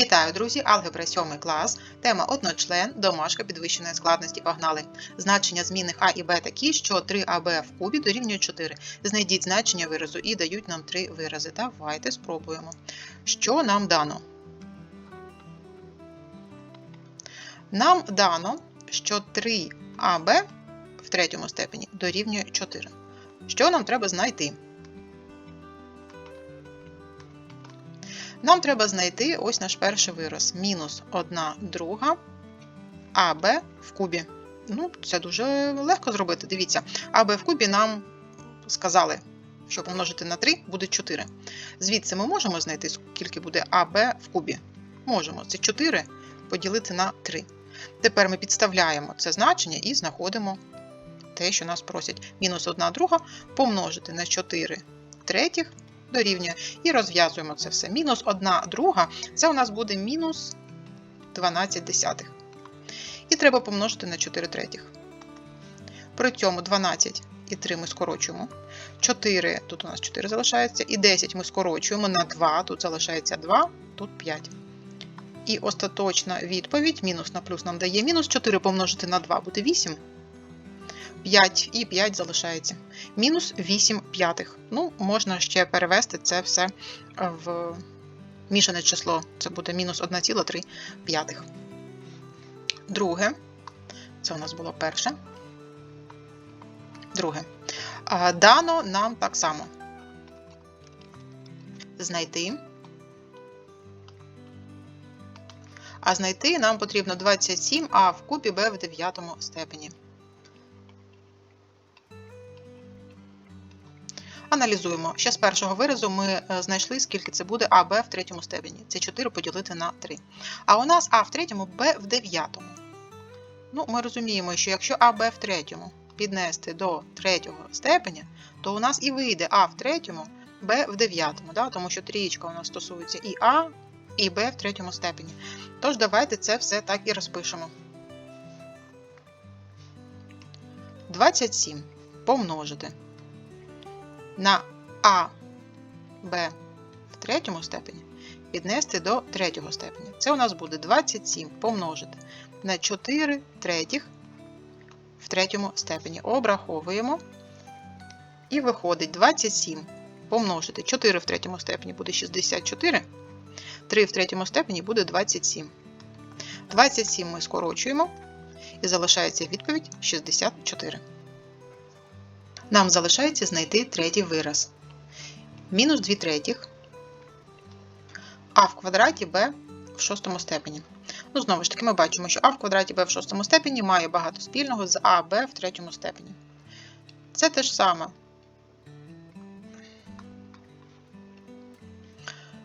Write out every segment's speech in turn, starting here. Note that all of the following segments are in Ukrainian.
Вітаю, друзі! Алгебра 7 клас. Тема одночлен, домашка підвищеної складності. Погнали. Значення змінних а і б такі, що 3аб в кубі дорівнює 4. Знайдіть значення виразу і дають нам три вирази. Давайте спробуємо. Що нам дано? Нам дано, що 3аб в третьому степені дорівнює 4. Що нам треба знайти? Нам треба знайти ось наш перший вираз. Мінус 1 друга АБ в кубі. Ну, це дуже легко зробити. Дивіться, АБ в кубі нам сказали, що помножити на 3 буде 4. Звідси ми можемо знайти, скільки буде АБ в кубі. Можемо. Це 4 поділити на 3. Тепер ми підставляємо це значення і знаходимо те, що нас просять. Мінус 1 друга помножити на 4 третіх дорівнює. І розв'язуємо це все. Мінус 1 друга це у нас буде мінус 12 десятих. І треба помножити на 4 третіх. При цьому 12 і 3 ми скорочуємо. 4, тут у нас 4 залишається, і 10 ми скорочуємо на 2, тут залишається 2, тут 5. І остаточна відповідь, мінус на плюс нам дає мінус 4 помножити на 2 буде 8. 5 і 5 залишається. Мінус 8 п'ятих. Ну, можна ще перевести це все в мішане число. Це буде мінус 1,3 п'ятих. Друге, це у нас було перше. Друге. Дано нам так само. Знайти. А знайти нам потрібно 27, а в кубі b в 9 степені. Аналізуємо. Ще з першого виразу ми е, знайшли, скільки це буде АБ в третьому степені. Це 4 поділити на 3. А у нас А в третьому, Б в дев'ятому. Ну, ми розуміємо, що якщо АБ в третьому піднести до третього степеня, то у нас і вийде А в третьому, Б в дев'ятому, да? тому що трієчка у нас стосується і А, і Б в третьому степені. Тож давайте це все так і розпишемо. 27 помножити на А, Б в третьому степені піднести до третього степеня. Це у нас буде 27 помножити на 4 третіх в третьому степені. Обраховуємо. І виходить 27 помножити 4 в третьому степені буде 64, 3 в третьому степені буде 27. 27 ми скорочуємо, і залишається відповідь 64. Нам залишається знайти третій вираз. Мінус 2 третіх а в квадраті b в шостому степені. Ну, знову ж таки, ми бачимо, що а в квадраті b в шостому степені має багато спільного з АБ в третьому степені. Це те ж саме,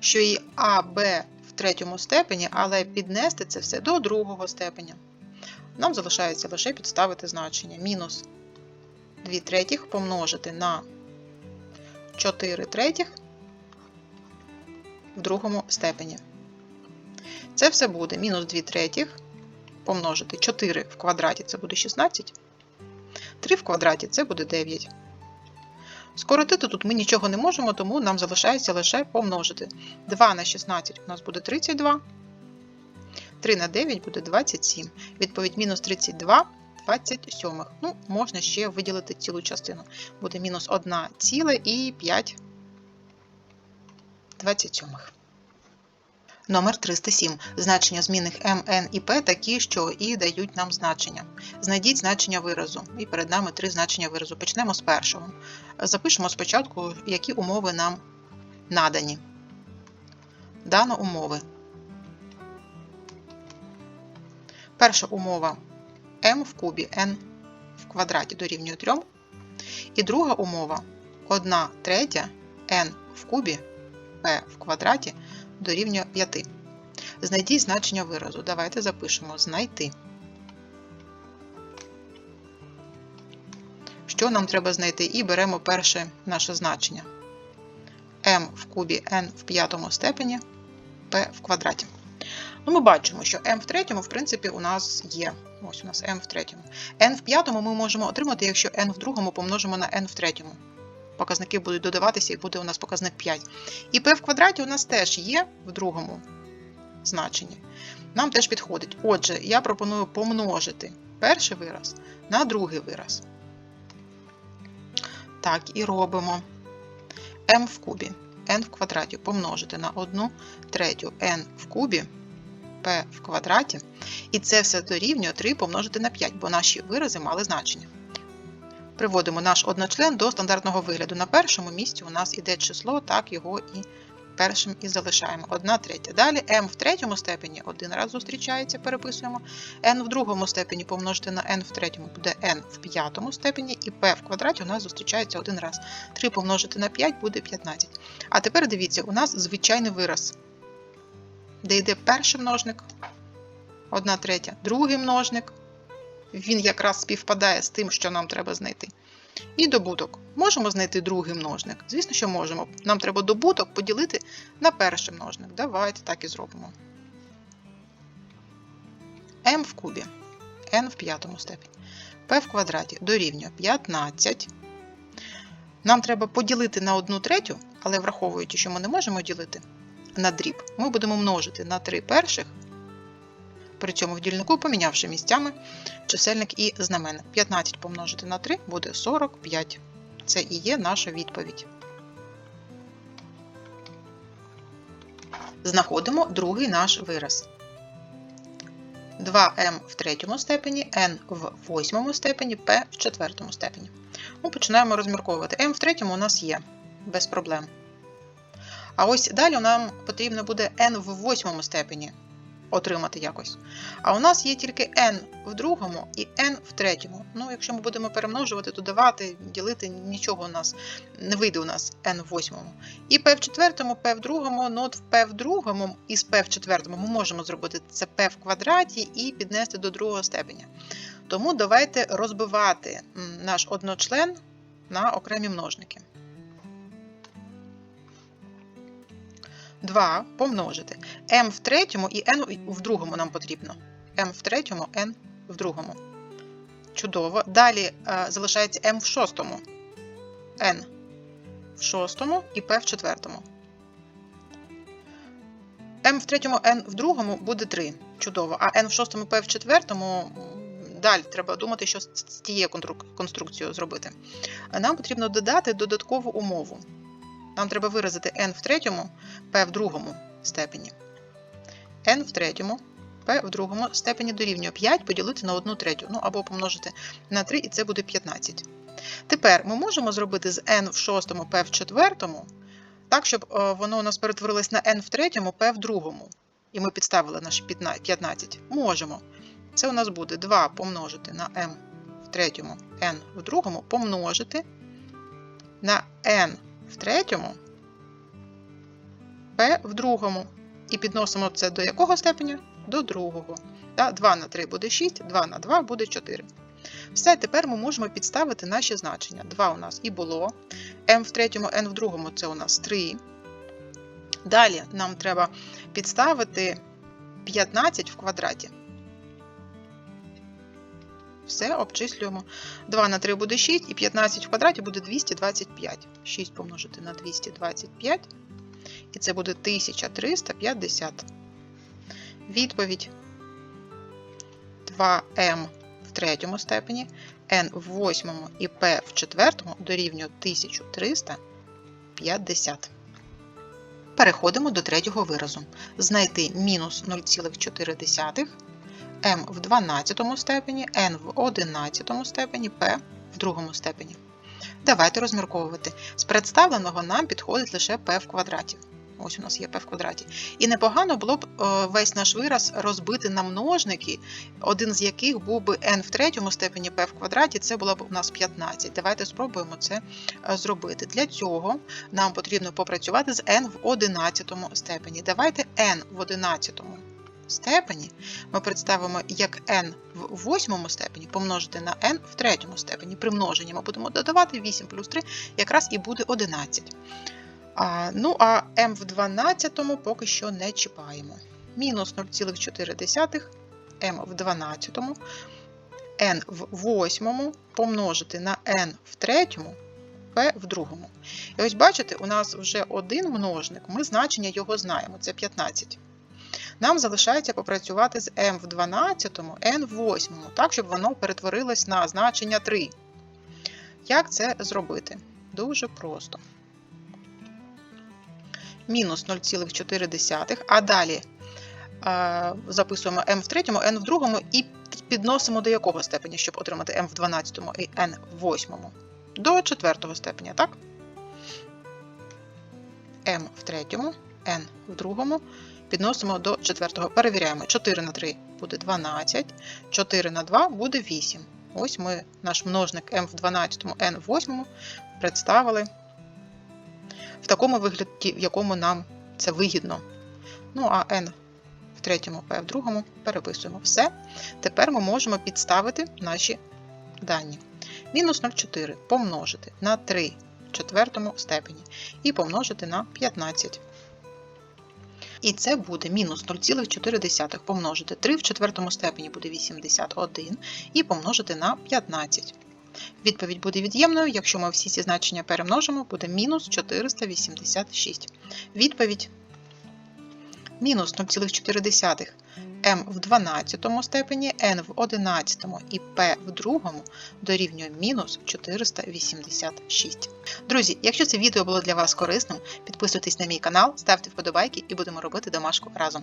що і АБ в третьому степені, але піднести це все до другого степеня. Нам залишається лише підставити значення. Мінус 2 третіх помножити на 4 третіх в другому степені. Це все буде мінус 2 третіх помножити 4 в квадраті це буде 16, 3 в квадраті це буде 9. Скоротити тут ми нічого не можемо, тому нам залишається лише помножити. 2 на 16 у нас буде 32, 3 на 9 буде 27. Відповідь мінус 32 27. Ну, можна ще виділити цілу частину. Буде мінус 1 ціле і 5 27. Номер 307. Значення змінних m, n і p такі, що і дають нам значення. Знайдіть значення виразу. І перед нами три значення виразу. Почнемо з першого. Запишемо спочатку, які умови нам надані. Дано умови. Перша умова m в кубі n в квадраті дорівнює 3. І друга умова 1 третя n в кубі p в квадраті дорівнює 5. Знайдіть значення виразу. Давайте запишемо знайти. Що нам треба знайти? І беремо перше наше значення. m в кубі n в п'ятому степені p в квадраті. Ну, Ми бачимо, що m в третьому, в принципі, у нас є. Ось у нас m в третьому. n в п'ятому ми можемо отримати, якщо n в другому помножимо на n в третьому. Показники будуть додаватися і буде у нас показник 5. І p в квадраті у нас теж є в другому. значенні. Нам теж підходить. Отже, я пропоную помножити перший вираз на другий вираз. Так, і робимо m в кубі, n в квадраті помножити на 1 третю n в кубі p в квадраті. І це все дорівнює 3 помножити на 5, бо наші вирази мали значення. Приводимо наш одночлен до стандартного вигляду. На першому місці у нас іде число, так його і першим і залишаємо. 1 третя. Далі m в третьому степені один раз зустрічається, переписуємо. n в другому степені помножити на n в третьому буде n в п'ятому степені, і p в квадраті у нас зустрічається один раз. 3 помножити на 5 буде 15. А тепер дивіться, у нас звичайний вираз, де йде перший множник, 1 третя, другий множник. Він якраз співпадає з тим, що нам треба знайти. І добуток. Можемо знайти другий множник? Звісно, що можемо. Нам треба добуток поділити на перший множник. Давайте так і зробимо. m в кубі, n в п'ятому степені. p в квадраті дорівнює 15. Нам треба поділити на 1 третю, але враховуючи, що ми не можемо ділити на дріб, ми будемо множити на 3 перших, при цьому в дільнику помінявши місцями чисельник і знаменник. 15 помножити на 3 буде 45. Це і є наша відповідь. Знаходимо другий наш вираз. 2m в третьому степені, n в восьмому степені, p в четвертому степені. Ну, Починаємо розмірковувати. m в третьому у нас є, без проблем. А ось далі нам потрібно буде n в восьмому степені отримати якось. А у нас є тільки n в другому і n в третьому. Ну, якщо ми будемо перемножувати, додавати, ділити, нічого у нас не вийде у нас n в восьмому. І p в четвертому, p в другому, ну от в p в другому і з p в четвертому ми можемо зробити це p в квадраті і піднести до другого степеня. Тому давайте розбивати наш одночлен на окремі множники. 2 помножити. m в третьому і n в другому нам потрібно. m в третьому, n в другому. Чудово. Далі е, залишається m в шостому, n в шостому і p в четвертому. m в третьому, n в другому буде 3. Чудово. А n в шостому, p в четвертому. Далі треба думати, що з тією конструкцією зробити. Нам потрібно додати додаткову умову. Нам треба виразити n в третьому, p в другому степені. n в третьому, p в другому степені дорівнює 5 поділити на 1 третю, ну або помножити на 3, і це буде 15. Тепер ми можемо зробити з n в шостому, p в четвертому, так, щоб воно у нас перетворилось на n в третьому, p в другому. І ми підставили наш 15. Можемо. Це у нас буде 2 помножити на m в третьому, n в другому, помножити на n в третьому, P в другому. І підносимо це до якого степеня? До другого. 2 на 3 буде 6, 2 на 2 буде 4. Все, тепер ми можемо підставити наші значення. 2 у нас і було. m в третьому, n в другому це у нас 3. Далі нам треба підставити 15 в квадраті. Все, обчислюємо. 2 на 3 буде 6, і 15 в квадраті буде 225. 6 помножити на 225. І це буде 1350. Відповідь 2m в третьому степені, n в восьмому і p в четвертому дорівнює 1350. Переходимо до третього виразу. Знайти мінус 0,4 m в 12 степені, n в 11 степені, p в другому степені. Давайте розмірковувати. З представленого нам підходить лише p в квадраті. Ось у нас є p в квадраті. І непогано було б е, весь наш вираз розбити на множники, один з яких був би n в третьому степені p в квадраті, це було б у нас 15. Давайте спробуємо це е, зробити. Для цього нам потрібно попрацювати з n в 11 степені. Давайте n в 11 степені ми представимо як n в восьмому степені помножити на n в третьому степені. При множенні ми будемо додавати 8 плюс 3, якраз і буде 11. А, Ну, а m в 12 поки що не чіпаємо. Мінус 0,4 m в 12, n в 8 помножити на n в третьому, p в другому. І ось бачите, у нас вже один множник, ми значення його знаємо, це 15. Нам залишається попрацювати з m в 12, n в 8, так, щоб воно перетворилось на значення 3. Як це зробити? Дуже просто. Мінус 0,4, а далі записуємо m в третьому, n в другому і підносимо до якого степеня, щоб отримати m в 12 і n в 8? До четвертого степеня, так? m в третьому, n в другому. Підносимо до четвертого. Перевіряємо. 4 на 3 буде 12, 4 на 2 буде 8. Ось ми наш множник m в 12, n в 8 представили в такому вигляді, в якому нам це вигідно. Ну, а n в третьому, p в другому переписуємо. Все. Тепер ми можемо підставити наші дані. Мінус 0,4 помножити на 3 в четвертому степені і помножити на 15. І це буде мінус 0,4 помножити 3 в четвертому степені буде 81 і помножити на 15. Відповідь буде від'ємною, якщо ми всі ці значення перемножимо, буде мінус 486. Відповідь мінус 0,4 m в 12 степені, n в 11 і p в другому дорівнює мінус 486. Друзі, якщо це відео було для вас корисним, підписуйтесь на мій канал, ставте вподобайки і будемо робити домашку разом.